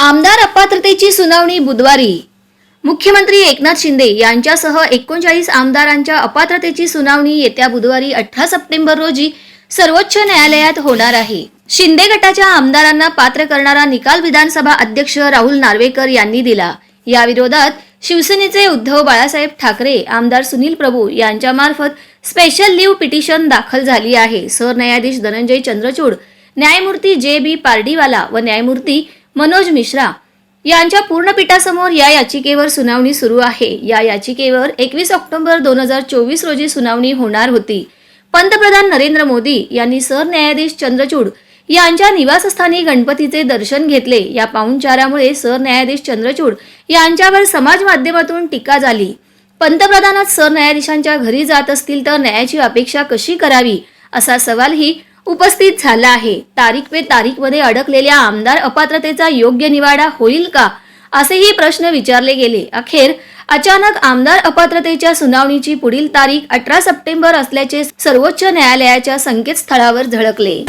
आमदार अपात्रतेची सुनावणी बुधवारी. मुख्यमंत्री एकनाथ शिंदे यांच्यासह एकोणचाळीस आमदारांच्या अपात्रतेची सुनावणी येत्या बुधवारी अठरा सप्टेंबर रोजी सर्वोच्च न्यायालयात होणार आहे. शिंदे गटाच्या आमदारांना पात्र करणारा निकाल विधानसभा अध्यक्ष राहुल नार्वेकर यांनी दिला. या विरोधात शिवसेनेचे उद्धव बाळासाहेब ठाकरे आमदार सुनील प्रभू यांच्यामार्फत स्पेशल लीव्ह पिटिशन दाखल झाली आहे. सरन्यायाधीश धनंजय चंद्रचूड न्यायमूर्ती जे बी पार्डीवाला व न्यायमूर्ती मनोज मिश्रा यांच्या पूर्णपीठासमोर या याचिकेवर सुनावणी सुरू आहे. या याचिकेवर एकवीस ऑक्टोबर दोन हजार चोवीस रोजी सुनावणी होणार होती. पंतप्रधान नरेंद्र मोदी यांनी सरन्यायाधीश चंद्रचूड यांच्या निवासस्थानी गणपतीचे दर्शन घेतले. या पाहुणचारामुळे सरन्यायाधीश चंद्रचूड यांच्यावर समाज माध्यमातून टीका झाली. पंतप्रधानात सरन्यायाधीशांच्या घरी जात असतील तर न्यायाची अपेक्षा कशी करावी? असा सवालही उपस्थित झाला आहे. तारीख पे तारीखमध्ये अडकलेल्या आमदार अपात्रतेचा योग्य निवाडा होईल का? असेही प्रश्न विचारले गेले. अखेर अचानक आमदार अपात्रतेच्या सुनावणीची पुढील तारीख अठरा सप्टेंबर असल्याचे सर्वोच्च न्यायालयाच्या संकेतस्थळावर झळकले.